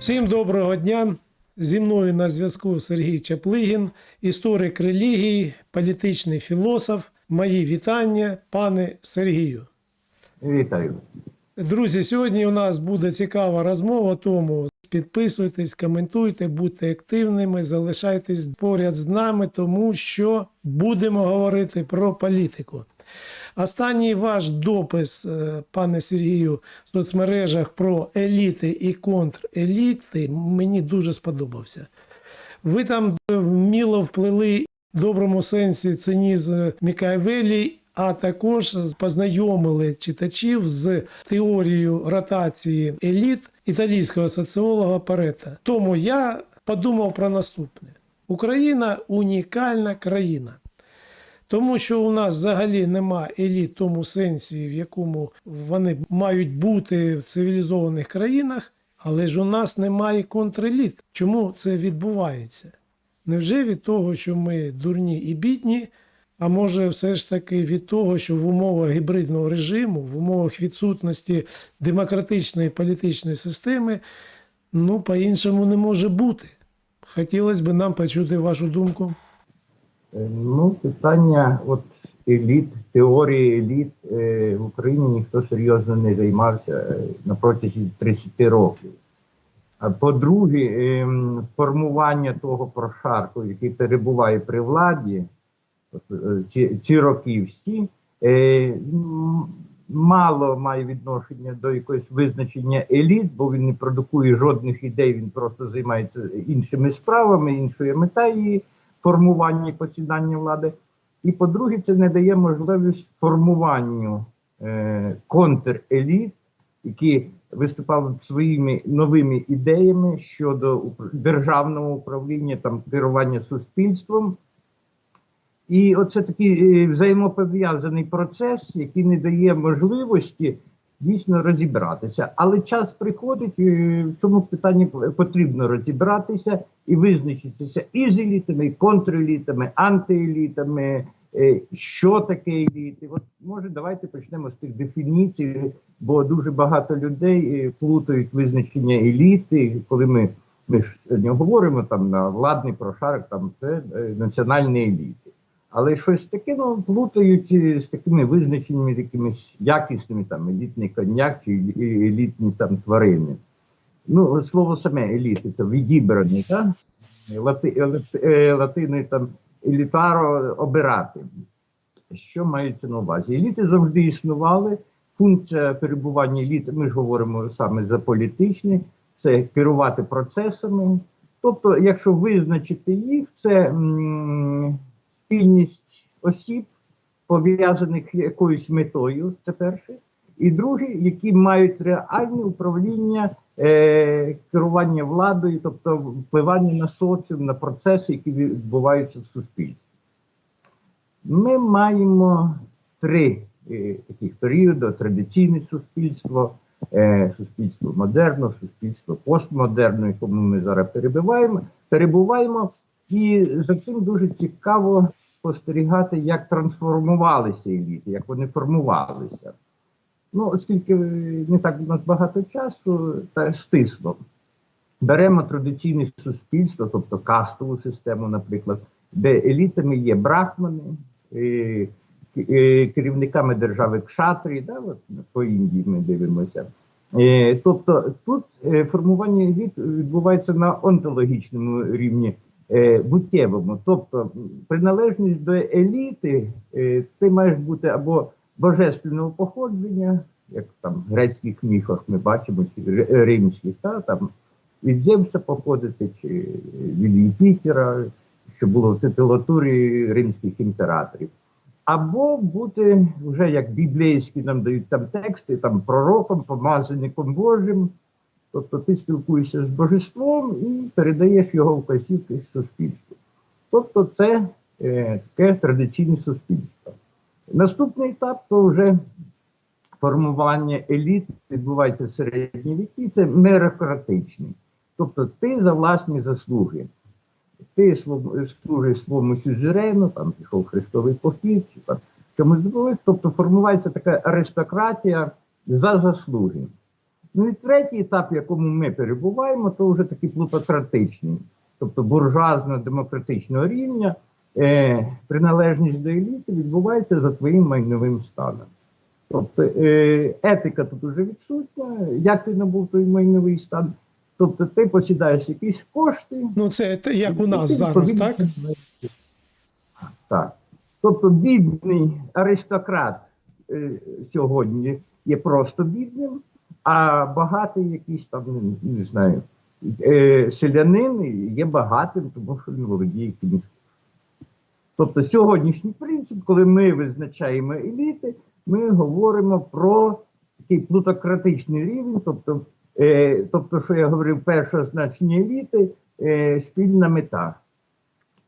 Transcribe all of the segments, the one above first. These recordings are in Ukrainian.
Всім доброго дня! Зі мною на зв'язку Сергій Чаплигін, історик релігії, політичний філософ. Мої вітання, пане Сергію. Вітаю. Друзі, сьогодні у нас буде цікава розмова, тому підписуйтесь, коментуйте, будьте активними, залишайтесь поряд з нами, тому що будемо говорити про політику. Останній ваш допис, е, пане Сергію, в соцмережах про еліти і контреліти мені дуже сподобався. Ви там вміло вплили в доброму сенсі цинізм Мікаевелі, а також познайомили читачів з теорією ротації еліт італійського соціолога Парета. Тому я подумав про наступне: Україна унікальна країна. Тому що у нас взагалі нема еліт в тому сенсі, в якому вони мають бути в цивілізованих країнах, але ж у нас немає контреліт. Чому це відбувається? Невже від того, що ми дурні і бідні, а може, все ж таки від того, що в умовах гібридного режиму, в умовах відсутності демократичної політичної системи, ну, по-іншому не може бути. Хотілося б нам почути вашу думку. Е, Ну, питання от еліт, теорії еліт е, в Україні ніхто серйозно не займався е, на протязі 30 років. А по-друге, ем, формування того прошарку, який перебуває при владі, от, е, ці, ці роки всі, е, мало має відношення до якогось визначення еліт, бо він не продукує жодних ідей, він просто займається іншими справами, іншою мета формування і посідання влади. І по-друге, це не дає можливість формуванню е, контреліт, які виступали своїми новими ідеями щодо державного управління, там керування суспільством. І оце такий е, взаємопов'язаний процес, який не дає можливості дійсно розібратися. Але час приходить, е, в цьому питанні потрібно розібратися і визначитися і з елітами, і контрелітами, антиелітами, е, що таке еліти. От може, давайте почнемо з тих дефініцій, бо дуже багато людей е, плутають визначення еліти, коли ми. Ми ж сьогодні говоримо там на владний прошарок, там це національні еліти. Але щось таке ну, плутають е, з такими визначеннями, якимись якісними, там елітний коньяк чи елітні там тварини. Ну, слово саме еліти, це відібрані, так? Лати, е, лати- е, латиною там елітаро обирати. Що мається на увазі? Еліти завжди існували. Функція перебування еліт, ми ж говоримо саме за політичні, це керувати процесами. Тобто, якщо визначити їх, це м, спільність осіб, пов'язаних якоюсь метою, це перше. І друге, які мають реальне управління, е, керування владою, тобто впливання на соціум, на процеси, які відбуваються в суспільстві. Ми маємо три е, таких періоди: традиційне суспільство, е, суспільство модерно, суспільство постмодерно, в якому ми зараз перебуваємо, перебуваємо. І за цим дуже цікаво спостерігати, як трансформувалися еліти, як вони формувалися. Ну, оскільки не так у нас багато часу, та стисло. Беремо традиційне суспільство, тобто кастову систему, наприклад, де елітами є брахмани, е, е, керівниками держави кшатрі, да, от по Індії ми дивимося. Е, тобто тут е, формування еліт відбувається на онтологічному рівні, е, буттєвому. Тобто приналежність до еліти, е, ти маєш бути або божественного походження, як там в грецьких міфах ми бачимо, чи ри- римських, та, там, від Зевса походити, чи від Юпітера, що було в титулатурі римських імператорів. Або бути вже як біблійські нам дають там тексти, там пророком, помазаником Божим. Тобто ти спілкуєшся з божеством і передаєш його вказівки суспільству. Тобто це е, таке традиційне суспільство. Наступний етап то вже формування еліт відбувається в середні віки, це мерократичний. Тобто ти за власні заслуги. Ти служиш своєму сюзерену, там пішов хрестовий похід, чи там чомусь. Тобто формується така аристократія за заслуги. Ну і третій етап, в якому ми перебуваємо, то вже такий плутократичний, тобто буржуазно-демократичного рівня, е, приналежність до еліти відбувається за твоїм майновим станом. Тобто е, етика тут уже відсутня, як ти набув той майновий стан. Тобто ти посідаєш якісь кошти, Ну, це те, як у нас зараз, так? Так. Тобто бідний аристократ е, сьогодні є просто бідним, а багатий якийсь там, не, не знаю, е, селянин є багатим, тому що він володіє якимось. Тобто сьогоднішній принцип, коли ми визначаємо еліти, ми говоримо про такий плутократичний рівень, тобто, е, тобто що я говорив, перше значення еліти е, спільна мета.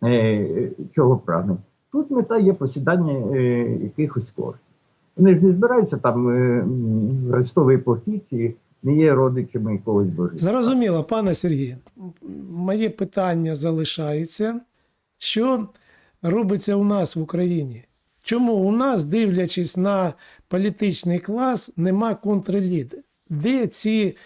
Е, чого прагне. Тут мета є посідання е, якихось коштів. Вони ж не збираються там е, м, в рестовий похід і не є родичами якогось божителя. Зрозуміло, пане Сергію. Моє питання залишається. Що робиться у нас в Україні? Чому у нас, дивлячись на політичний клас, нема контрліди? Де ці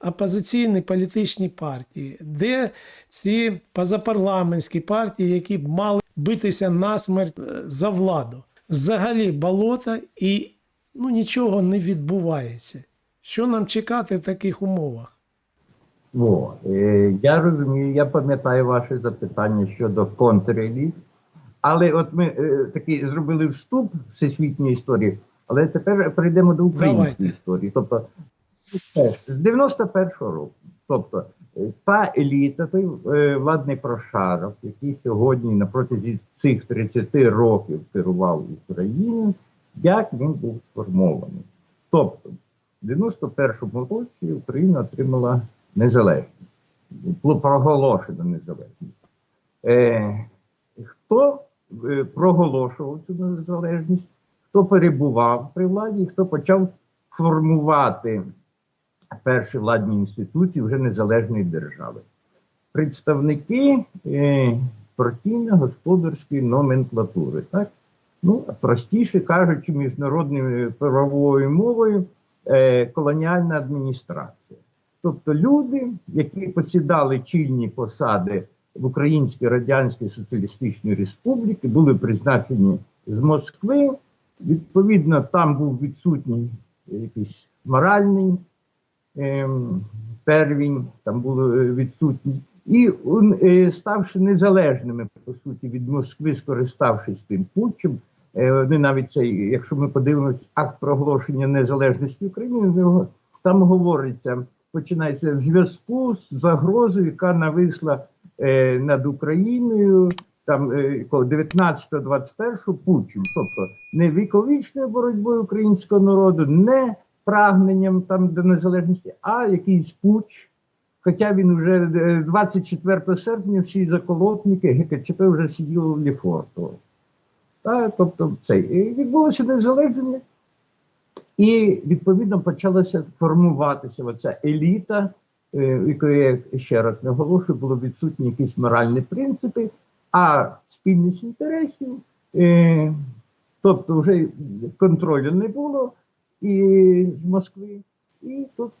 опозиційні політичні партії? Де ці позапарламентські партії, які б мали битися насмерть е, за владу? Взагалі болото і ну, нічого не відбувається. Що нам чекати в таких умовах? Во, е, я розумію, я пам'ятаю ваше запитання щодо контреліт, але от ми е, такий зробили вступ всесвітньої історії, але тепер перейдемо до української Давайте. історії. Тобто, з 91-го року. Тобто, е, та еліта, той е, владний прошарок, який сьогодні на протязі цих 30 років керував Україною, як він був сформований. Тобто, в 91-му році Україна отримала незалежність, було проголошено незалежність. Е, хто е, проголошував цю незалежність, хто перебував при владі, хто почав формувати перші владні інституції вже незалежної держави. Представники е, партійно-господарської номенклатури, так? Ну, простіше кажучи, міжнародною правовою мовою, е, колоніальна адміністрація. Тобто люди, які посідали чільні посади в Українській Радянській Соціалістичній Республіці, були призначені з Москви. Відповідно, там був відсутній якийсь моральний ем, первінь, там було е, відсутні. І е, ставши незалежними, по суті, від Москви, скориставшись тим путчем, е, вони навіть цей, якщо ми подивимося акт проголошення незалежності України, там говориться, починається в зв'язку з загрозою, яка нависла е, над Україною там е, коли 19-21 путчем, тобто не віковічною боротьбою українського народу, не прагненням там до незалежності, а якийсь путч. Хоча він вже е, 24 серпня всі заколотники ГКЧП вже сиділи в Ліфортово. Тобто це відбулося незалеження, і відповідно почалася формуватися оця еліта, е, якої я ще раз наголошую, було відсутні якісь моральні принципи, а спільність інтересів, е, тобто вже контролю не було і з Москви, і тут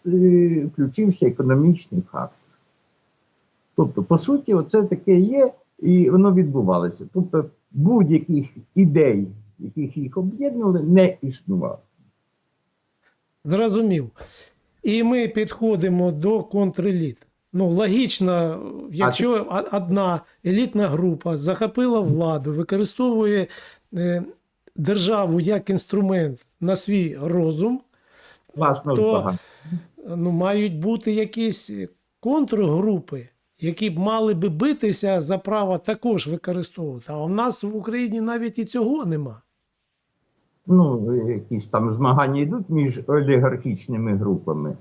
включився економічний фактор. Тобто, по суті, оце таке є, і воно відбувалося. Тобто, будь-яких ідей, яких їх об'єднували, не існувало. Зрозумів. І ми підходимо до контреліт. Ну, логічно, якщо а- одна елітна група захопила владу, використовує е, державу як інструмент на свій розум, То- ну, мають бути якісь контргрупи, які б мали би битися за право також використовувати. А у нас в Україні навіть і цього нема. Ну, якісь там змагання йдуть між олігархічними групами.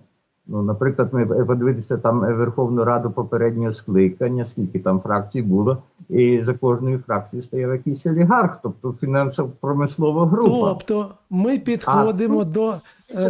Ну, наприклад, ми подивитися там Верховну Раду попереднього скликання, скільки там фракцій було, і за кожною фракцією стояв якийсь олігарх, тобто фінансово-промислова група. Тобто ми підходимо до е,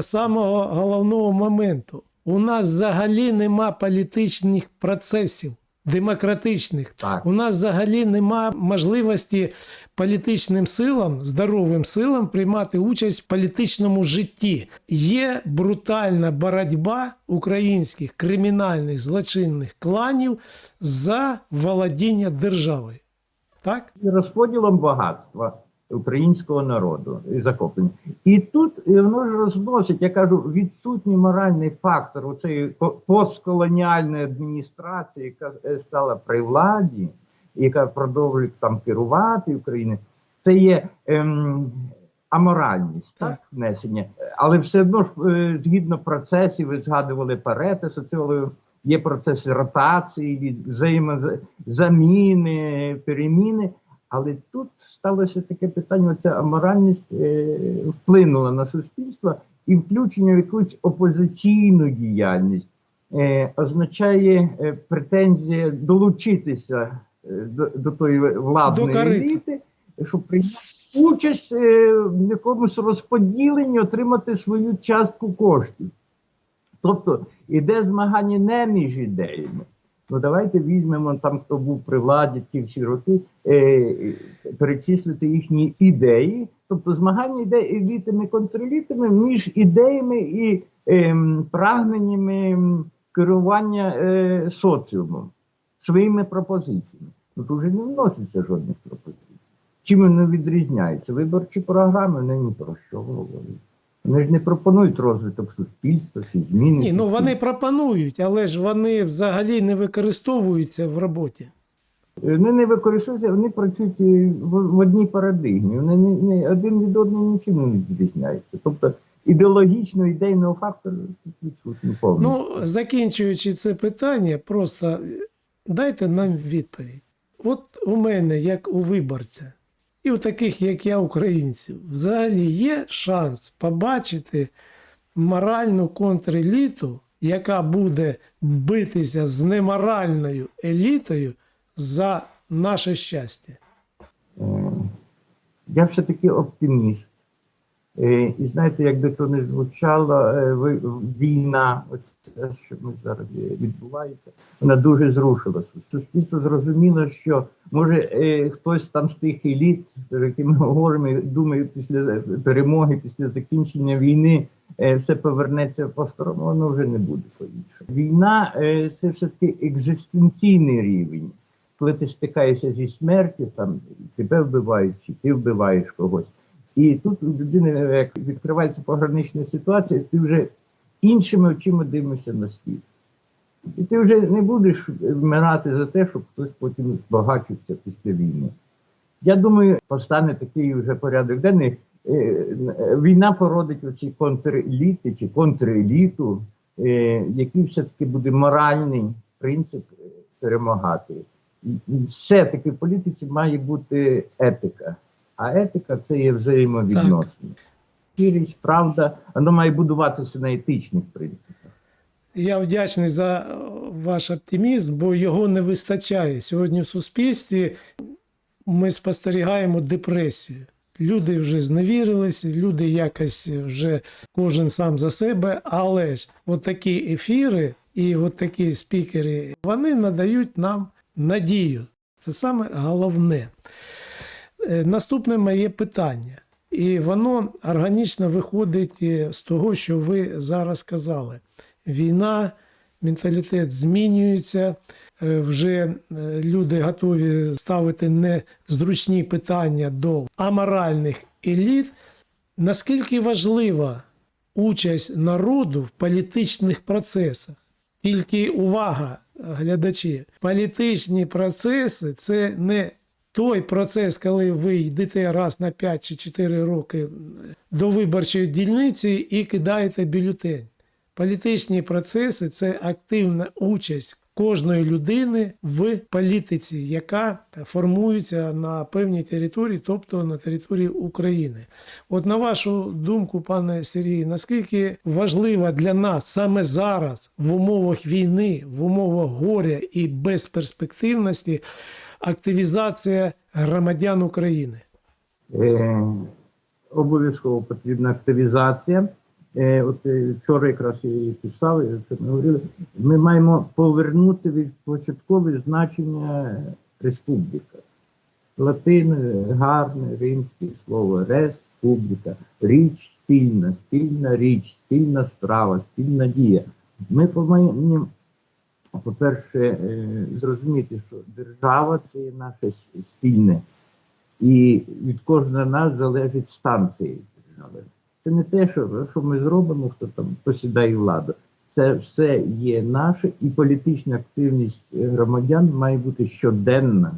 самого головного моменту. У нас взагалі нема політичних процесів. демократичних. Так. У нас взагалі нема можливості політичним силам, здоровим силам приймати участь в політичному житті. Є брутальна боротьба українських кримінальних злочинних кланів за володіння державою. Так? і розподілом багатства українського народу і захоплення. І тут воно ж розносить, я кажу, відсутній моральний фактор у цієї постколоніальної адміністрації, яка е, стала при владі, яка продовжує там керувати Україною. Це є ем, аморальність, так, Так. внесення. Але все одно ж е, згідно процесів, ви згадували Парета, соціологію, є процес ротації, взаємозаміни, переміни. Але тут сталося таке питання: ця аморальність е, вплинула на суспільство і включення в якусь опозиційну діяльність е, означає е, претензія долучитися е, до, до тої владної еліти, щоб прийняти участь е, в якомусь розподіленні, отримати свою частку коштів. Тобто іде змагання не між ідеями. Ну давайте візьмемо там, хто був при владі ці всі роки, е, перечислити їхні ідеї. Тобто змагання йде елітами контрелітами між ідеями і ем, прагненнями ем, керування е, соціумом своїми пропозиціями. Тут вже не вноситься жодних пропозицій. Чим вони відрізняються? Виборчі програми вони ні про що говорять. Вони ж не пропонують розвиток суспільства чи зміни. Ні, ну вони пропонують, але ж вони взагалі не використовуються в роботі. Вони не використовуються, вони працюють е, в, одній парадигмі. Вони не, не, один від одного нічим не відрізняються. Тобто ідеологічно ідейного фактору тут відсутній повністю. Ну, закінчуючи це питання, просто е, дайте нам відповідь. От у мене, як у виборця, і у таких, як я, українців, взагалі є шанс побачити моральну контреліту, яка буде битися з неморальною елітою за наше щастя. Я все-таки оптиміст. Е, І знаєте, як би то не звучало, е, війна, те, що ми зараз відбувається, вона дуже зрушила. Суспільство зрозуміло, що може е, хтось там з тих еліт, про які ми говоримо, і думаю, після перемоги, після закінчення війни е, все повернеться по-старому, воно вже не буде по-іншому. Війна е, це все-таки екзистенційний рівень коли ти стикаєшся зі смертю, там тебе вбивають, чи ти вбиваєш когось. І тут у людини, як відкривається погранична ситуація, ти вже іншими очима дивишся на світ. І ти вже не будеш вмирати за те, щоб хтось потім збагачився після війни. Я думаю, постане такий вже порядок денний. Е, Війна породить оці контреліти чи контреліту, е, який все-таки буде моральний принцип е, перемагати. Все-таки в політиці має бути етика. А етика це є взаємовідносини. Щирість, правда, воно має будуватися на етичних принципах. Я вдячний за е, ваш оптимізм, бо його не вистачає. Сьогодні в суспільстві ми спостерігаємо депресію. Люди вже зневірилися, люди якось вже кожен сам за себе, але ж от такі ефіри і от такі спікери вони надають нам надію. Це саме головне. Е, Наступне моє питання. І воно органічно виходить е, з того, що ви зараз сказали. Війна, менталітет змінюється, е, вже е, люди готові ставити незручні питання до аморальних еліт. Наскільки важлива участь народу в політичних процесах? Тільки увага, глядачі, політичні процеси це не той процес, коли ви йдете раз на 5 чи 4 роки до виборчої дільниці і кидаєте бюлетень. Політичні процеси це активна участь кожної людини в політиці, яка формується на певній території, тобто на території України. От на вашу думку, пане Сергій, наскільки важлива для нас саме зараз в умовах війни, в умовах горя і безперспективності активізація громадян України? Е, обов'язково потрібна активізація. е, от е, вчора якраз я і писав, і це ми говорили, ми маємо повернути від початкове значення республіка. Латине, гарне, римське слово республіка, річ спільна, спільна річ, спільна справа, спільна дія. Ми повинні, по-перше, е, зрозуміти, що держава це є наше спільне, і від кожного нас залежить стан цієї держави. Це не те, що, що ми зробимо, хто там посідає владу. Це все є наше, і політична активність е, громадян має бути щоденна.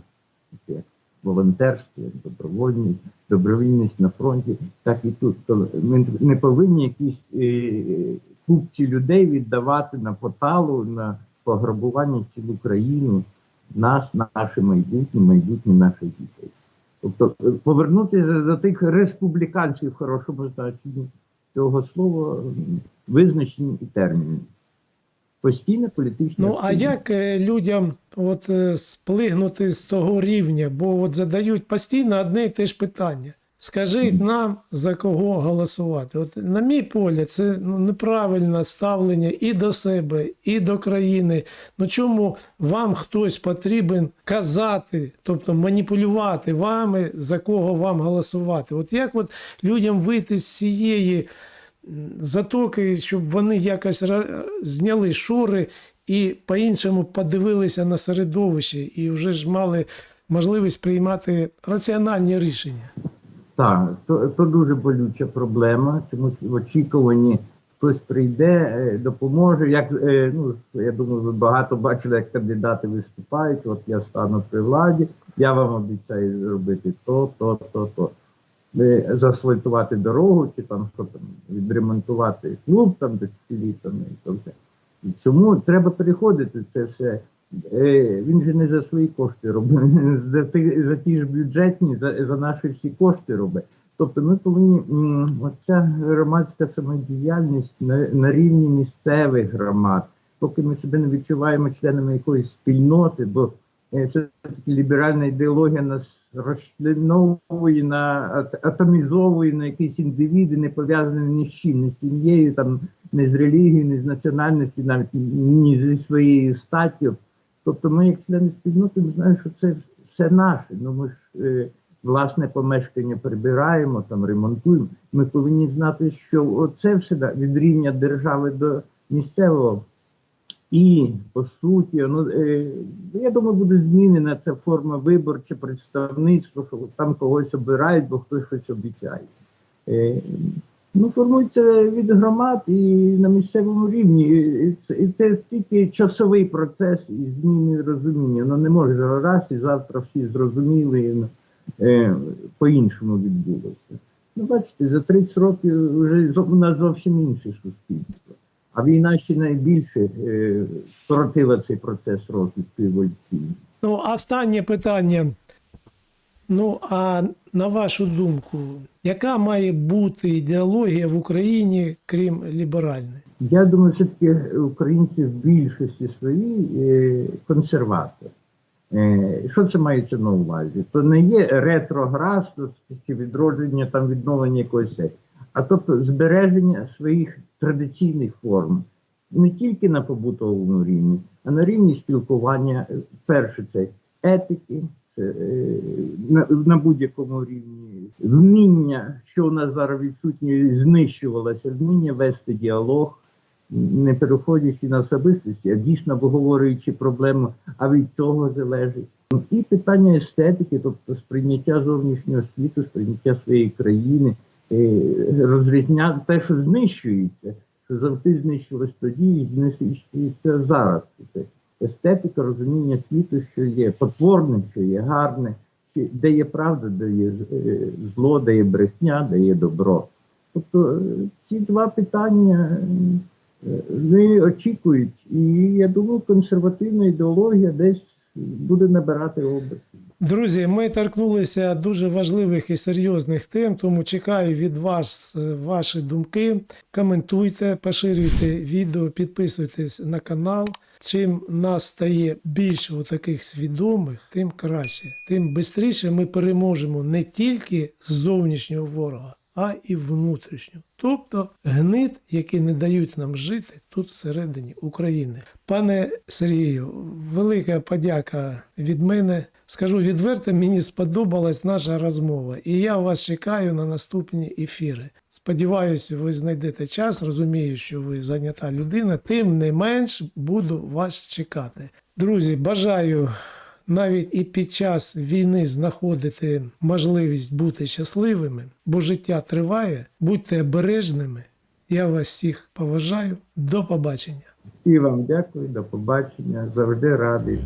Як волонтерство, як добровольність, добровільність на фронті, так і тут. То Ми не повинні якісь е, купці людей віддавати на поталу, на пограбування цілу країну, нас, наше майбутнє, майбутнє наших дітей. Тобто е, повернутися до тих республіканців в хорошому значенні цього слова, м, визначень і термінів. Постійна політична. Ну а як е, людям от е, сплигнути з того рівня? Бо от задають постійно одне і те ж питання. Скажіть нам за кого голосувати. От на мій погляд, це ну, неправильне ставлення і до себе, і до країни. Ну чому вам хтось потрібен казати, тобто маніпулювати вами, за кого вам голосувати? От як от людям вийти з цієї затоки, щоб вони якось зняли шури і по-іншому подивилися на середовище і вже ж мали можливість приймати раціональні рішення. Так, то, то дуже болюча проблема. Чомусь в очікуванні хтось прийде, е, допоможе. Як е, ну я думаю, ви багато бачили, як кандидати виступають. От я стану при владі, я вам обіцяю зробити то, то, то, то. Е, Заасфальтувати дорогу, чи там що там відремонтувати клуб там десятиліттями і то все. І Чому треба переходити це все? Е, він же не за свої кошти робить, за ті, за ті ж бюджетні, за, за наші всі кошти робить. Тобто ми повинні, оця громадська самодіяльність на, на рівні місцевих громад, поки ми себе не відчуваємо членами якоїсь спільноти, бо е, все-таки ліберальна ідеологія нас розчленовує на ат- атомізовує на якісь індивіди, не пов'язані ні з чим, ні з сім'єю, там, не з релігією, ні з національністю, навіть ні зі своєю статтю. Тобто ми, як члени спільноти, ми знаємо, що це все наше. Ну ми ж е, власне помешкання прибираємо, там ремонтуємо. Ми повинні знати, що це все від рівня держави до місцевого. І по суті, ну е, я думаю, буде змінена ця форма виборче представництво, що там когось обирають, бо хтось щось обіцяє. Е, ну, формується від громад і на місцевому рівні. І це, тільки часовий процес і зміни розуміння. Воно не може раз і завтра всі зрозуміли, і, е, по-іншому відбулося. Ну, бачите, за 30 років вже у нас зовсім інше суспільство. А війна ще найбільше е, скоротила цей процес розвитку еволюційний. Ну, останнє питання. Ну, а на вашу думку, яка має бути ідеологія в Україні, крім ліберальної? Я думаю, все-таки українці в більшості своїй е, консерватори. Е, що це мається на увазі? То не є ретроградство чи відродження там відновлення якоїсь, а тобто збереження своїх традиційних форм не тільки на побутовому рівні, а на рівні спілкування. Перше це етики, на, на будь-якому рівні вміння, що у нас зараз відсутнє, знищувалося, вміння вести діалог, не переходячи на особистості, а дійсно обговорюючи проблему, а від цього залежить. І питання естетики, тобто сприйняття зовнішнього світу, сприйняття своєї країни, е, розрізняти те, що знищується, що завжди знищилось тоді і знищується зараз. Естетика, розуміння світу, що є потворне, що є гарне, де є правда, де є е, зло, де є брехня, де є добро. Тобто е, ці два питання е, не очікують, і я думаю, консервативна ідеологія десь буде набирати оберти. Друзі, ми торкнулися дуже важливих і серйозних тем, тому чекаю від вас ваші думки. Коментуйте, поширюйте відео, підписуйтесь на канал. Чим нас стає більше у таких свідомих, тим краще. Тим швидше ми переможемо не тільки зовнішнього ворога, а і внутрішнього. Тобто гнит, які не дають нам жити тут всередині України. Пане Сергію, велика подяка від мене. Скажу відверто, мені сподобалась наша розмова, і я вас чекаю на наступні ефіри. Сподіваюся, ви знайдете час. Розумію, що ви зайнята людина. Тим не менш буду вас чекати. Друзі, бажаю навіть і під час війни знаходити можливість бути щасливими, бо життя триває. Будьте обережними. Я вас всіх поважаю. До побачення. І вам дякую, до побачення. Завжди радий.